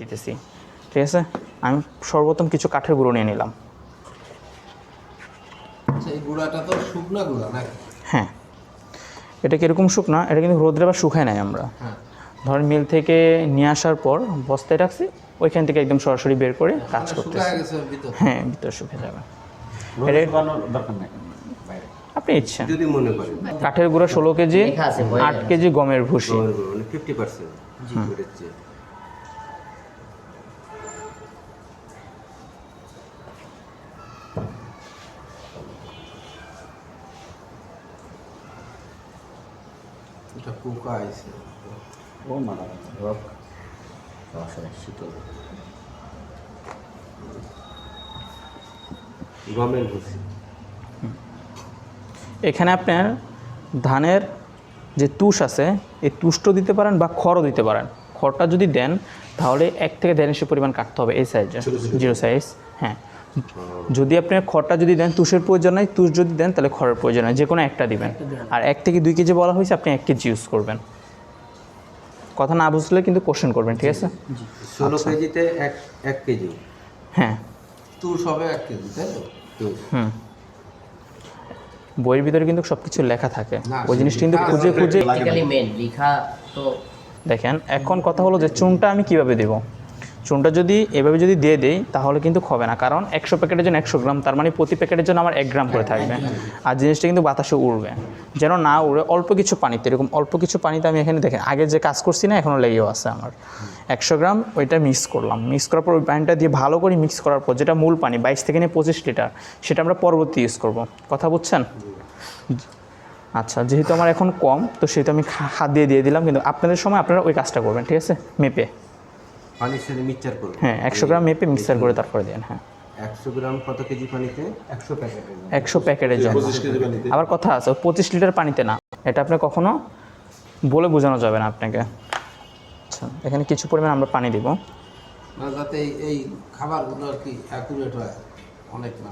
দিতেছি। ঠিক আছে? আমি সর্বপ্রথম কিছু কাঠের গুঁড়ো নিয়ে নিলাম। আচ্ছা, এই গুঁড়াটা তো শুকনা গুঁড়া নাকি? হ্যাঁ। এটা কীরকম শুকনা? এটা কিন্তু রোদ্রে বা শুকায় নাই আমরা। হ্যাঁ। ধরেন মিল থেকে নিয়ে আসার পর বস্তায় রাখছি ওইখান থেকে একদম সরাসরি বের করে কাজ মানে করতেছি। ভিতর? হ্যাঁ ভিতরে শুকে যাবে। আপনি ইচ্ছা। যদি মনে করেন। কাঠের গুঁড়ো ষোলো কেজি আট কেজি গমের ভুসি। মানে ফিফটি পার্সেন্ট এটা পোকা আইছে। ও মারা গেছে। সমস্যা শীতল গমের ভুসি। এখানে আপনার ধানের যে তুষ আছে এই তুষটা দিতে পারেন বা খড়ও দিতে পারেন। খড়টা যদি দেন তাহলে এক থেকে দেড় ইঞ্চি পরিমাণ কাটতে হবে এই সাইজে জিরো সাইজ হ্যাঁ। যদি আপনি খড়টা যদি দেন তুষের প্রয়োজন নাই তুষ যদি দেন তাহলে খড়ের প্রয়োজন হয় যে কোনো একটা দিবেন। আর এক থেকে দুই কেজি বলা হয়েছে আপনি এক কেজি ইউজ করবেন। কথা না বুঝলে কিন্তু কোশ্চেন করবেন ঠিক আছে? ষোলো কেজিতে এক এক কেজি। হ্যাঁ। তুষ হবে এক কেজি তাই তো? হুম। বইয়ের ভিতরে কিন্তু সব কিছু লেখা থাকে। ওই জিনিসটা কিন্তু খুঁজে খুঁজে লেখা তো দেখেন এখন কথা হলো যে চুনটা আমি কীভাবে দেব? চুনটা যদি এভাবে যদি দিয়ে দেই, তাহলে কিন্তু হবে না। কারণ একশো প্যাকেটের জন্য একশো গ্রাম, তার মানে প্রতি প্যাকেটের জন্য আমার এক গ্রাম করে থাকবে। আর জিনিসটা কিন্তু বাতাসে উড়বে। যেন না উড়ে, অল্প কিছু পানিতে, এরকম অল্প কিছু পানিতে আমি এখানে দেখেন, আগে যে কাজ করছি না এখনও লেগেও আছে আমার। একশো গ্রাম ওইটা মিক্স করলাম। মিক্স করার পর ওই পানিটা দিয়ে ভালো করে মিক্স করার পর, যেটা মূল পানি, বাইশ থেকে নিয়ে পঁচিশ লিটার, সেটা আমরা পরবর্তী ইউজ করব। কথা বুঝছেন? আচ্ছা যেহেতু আমার এখন কম, তো সেহেতু আমি হাত দিয়ে দিয়ে দিলাম, কিন্তু আপনাদের সময় আপনারা ওই কাজটা করবেন, ঠিক আছে? মেপে। পানির সাথে মিক্সচার করব হ্যাঁ একশো গ্রাম মেপে মিক্সার করে তারপরে দেন হ্যাঁ। একশো গ্রাম কত কেজি পানিতে? একশো প্যাকেট একশো প্যাকেটের জন্য। আবার কথা আছে পঁচিশ লিটার পানিতে না। এটা আপনি কখনো বলে বোঝানো যাবে না আপনাকে। আচ্ছা এখানে কিছু পরিমাণ আমরা পানি দিব। যাতে এই খাবারগুলো আর কি অ্যাকুরেট হয় অনেক না।